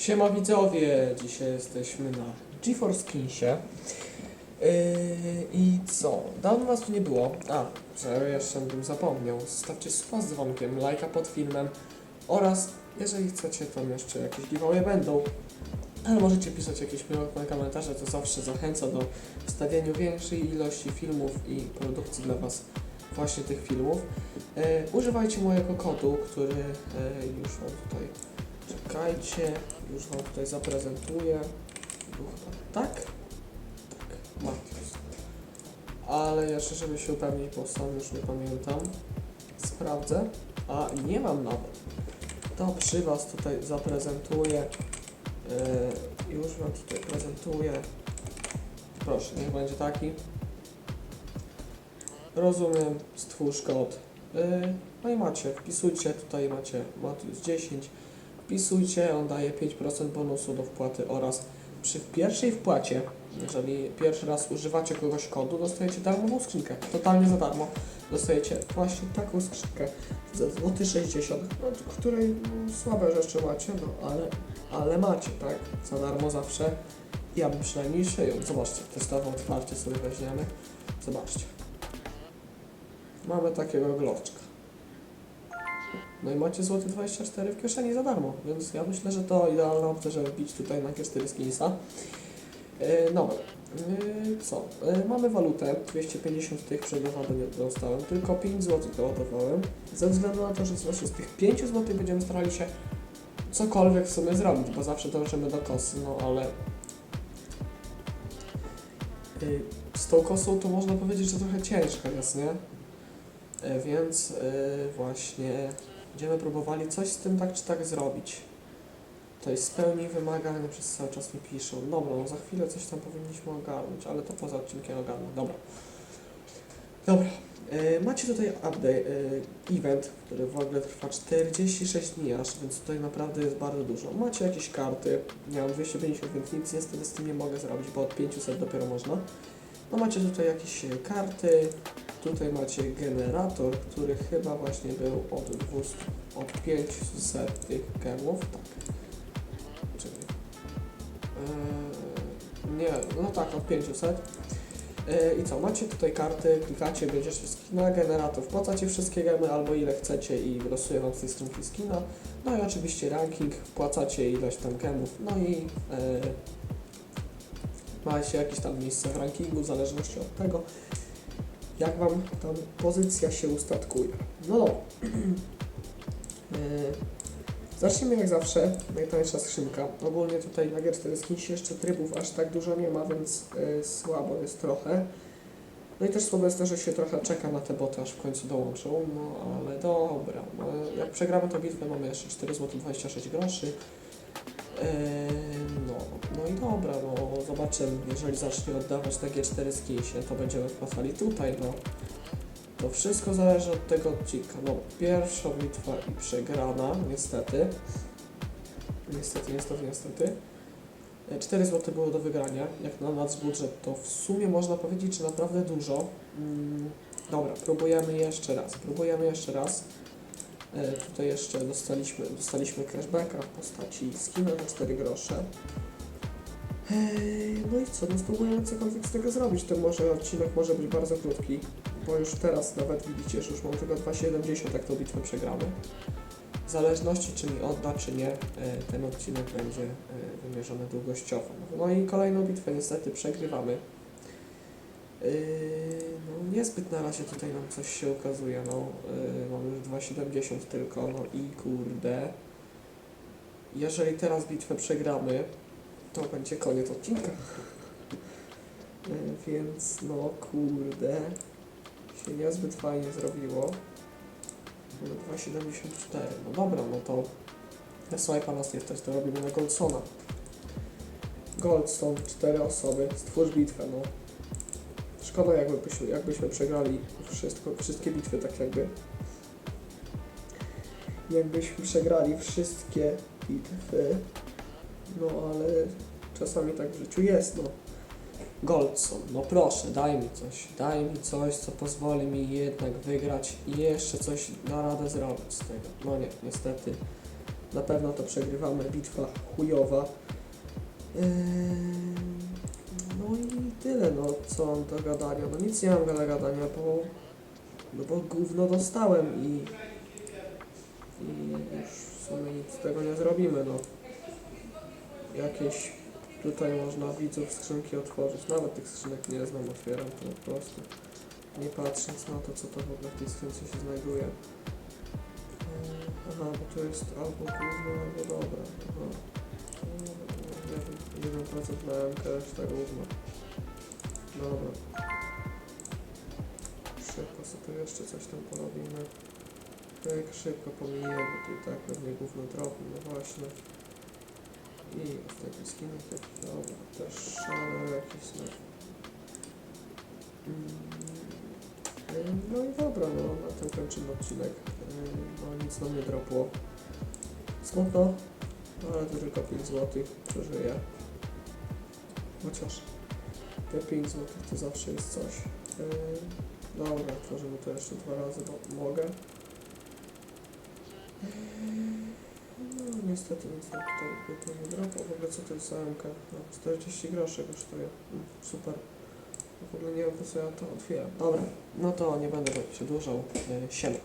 Siema widzowie, dzisiaj jesteśmy na GeForce Kinsie. Yy, I co? Dawno was tu nie było. A, że jeszcze bym zapomniał. Zostawcie suba z dzwonkiem, lajka pod filmem oraz jeżeli chcecie, to jeszcze jakieś giveaway będą. Ale możecie pisać jakieś miłe komentarze, to zawsze zachęca do wstawiania większej ilości filmów i produkcji dla was właśnie tych filmów. Yy, używajcie mojego kodu, który yy, już wam tutaj Czekajcie, już wam tutaj zaprezentuję. Tak? Tak, Matius. Ale jeszcze, żeby się upewnić, bo sam już nie pamiętam. Sprawdzę. A nie mam nawet. To przy was tutaj zaprezentuję. Yy, już wam tutaj prezentuję. Proszę, niech będzie taki. Rozumiem, stwórz kod. Yy, no i macie, wpisujcie, tutaj macie Matius 10 wpisujcie, on daje 5% bonusu do wpłaty oraz przy pierwszej wpłacie, jeżeli pierwszy raz używacie kogoś kodu, dostajecie darmową skrzynkę, totalnie za darmo. Dostajecie właśnie taką skrzynkę za złoty 60, no, której słabe rzeczy macie, no ale, ale macie, tak? Za darmo zawsze. Ja bym przynajmniej szyją. Zobaczcie, testowo otwarcie sobie weźmiemy. Zobaczcie. Mamy takiego gloczka. No i macie złoty 24 w kieszeni za darmo, więc ja myślę, że to idealna opcja, żeby wbić tutaj na Kier4 Skinsa. Yy, dobra, yy, co? Yy, mamy walutę, 250 tych przegrywamy nie dostałem, tylko 5 zł doładowałem. Ze względu na to, że z tych 5 zł będziemy starali się cokolwiek w sumie zrobić, bo zawsze dążymy do kosy, no ale yy, z tą kosą to można powiedzieć, że trochę ciężko jest, nie? Yy, więc yy, właśnie Będziemy próbowali coś z tym tak czy tak zrobić. To jest spełnij wymagania, przez cały czas mi piszą. Dobra, no za chwilę coś tam powinniśmy ogarnąć, ale to poza odcinkiem ogarnę. Dobra. Dobra. E, macie tutaj update, e, event, który w ogóle trwa 46 dni aż, więc tutaj naprawdę jest bardzo dużo. Macie jakieś karty, ja mam 250, więc nic niestety z tym nie mogę zrobić, bo od 500 dopiero można. No macie tutaj jakieś e, karty, Tutaj macie generator, który chyba właśnie był od 200, od 500 tych gemów, tak. Czyli, yy, nie, no tak, od 500. Yy, I co, macie tutaj karty, klikacie, bierzecie skina, generator, wpłacacie wszystkie gemy albo ile chcecie i losuje wam z tej skina. No i oczywiście ranking, wpłacacie ilość tam gemów, no i macie jakieś tam miejsce w rankingu w zależności od tego, jak Wam tam pozycja się ustatkuje. No dobra. Yy, Zacznijmy jak zawsze, najtańsza skrzynka. Ogólnie tutaj na Gier 4 Skins jeszcze trybów aż tak dużo nie ma, więc yy, słabo jest trochę. No i też słabo jest to, że się trochę czeka na te boty, aż w końcu dołączą, no ale dobra. No, jak przegramy tę bitwę, mamy jeszcze 4 zł 26 groszy. Yy, no, i dobra, no zobaczymy, jeżeli zacznie oddawać na G4 skinsie, to będziemy wpłacali tutaj, no. To wszystko zależy od tego odcinka. No, pierwsza bitwa i przegrana, niestety. Niestety, niestety, niestety. 4 zł było do wygrania, jak na nasz budżet, to w sumie można powiedzieć, że naprawdę dużo. Mm, dobra, próbujemy jeszcze raz, próbujemy jeszcze raz. E, tutaj jeszcze dostaliśmy, dostaliśmy cashbacka w postaci skina za 4 grosze. E, no i co, no spróbujemy cokolwiek z tego zrobić. Ten może odcinek może być bardzo krótki, bo już teraz nawet widzicie, że już mam tylko 2,70 jak tą bitwę przegramy. W zależności czy mi odda, czy nie, e, ten odcinek będzie e, wymierzony długościowo. No i kolejną bitwę niestety przegrywamy. Yy, no niezbyt na razie tutaj nam coś się ukazuje, no mamy już 2,70 tylko, no i kurde. Jeżeli teraz bitwę przegramy, to będzie koniec odcinka. Yy, więc no kurde, się niezbyt fajnie zrobiło. Mamy 2,74, no dobra, no to swipe'a nas nie stać, to robimy na Goldsona. Goldstone, cztery osoby, stwórz bitwę, no. Szkoda jakbyśmy, jakbyśmy przegrali wszystko, wszystkie bitwy tak jakby. Jakbyśmy przegrali wszystkie bitwy. No ale czasami tak w życiu jest, no. Goldson, no proszę, daj mi coś, daj mi coś, co pozwoli mi jednak wygrać i jeszcze coś na radę zrobić z tego. No nie, niestety na pewno to przegrywamy, bitwa chujowa. Yy, No i tyle, no co mam do gadania. No nic nie mam do gadania, bo, no bo gówno dostałem i, i już w sumie nic z tego nie zrobimy, no. Jakieś tutaj można widzów skrzynki otworzyć, nawet tych skrzynek nie znam, otwieram to po prostu. Nie patrząc na to, co to w ogóle w tej skrzynce się znajduje. Aha, bo to jest albo gówno, albo dobra. Aha. Jeden- 1% na MK, reszta gówno. Dobra. Szybko sobie tu jeszcze coś tam porobimy. Tak szybko pominiemy, tu i tak pewnie gówno drobi, no właśnie. I ostatni skin, tak, dobra, też szale jakieś no. Mm, No i dobra, no na tym kończymy odcinek. Ym, No nic nam nie dropło. Smutno, ale to tylko 5 zł przeżyję. Chociaż te 5 zł to zawsze jest coś. Yy, dobra, tworzymy to jeszcze dwa razy, bo mogę. Niestety nic nam tutaj, tutaj nie dropło. W ogóle co to jest za MK? No, 40 groszy kosztuje. Super. W ogóle nie wiem co ja to otwieram. Dobra, no to nie będę się dłużał. Yy, Siema.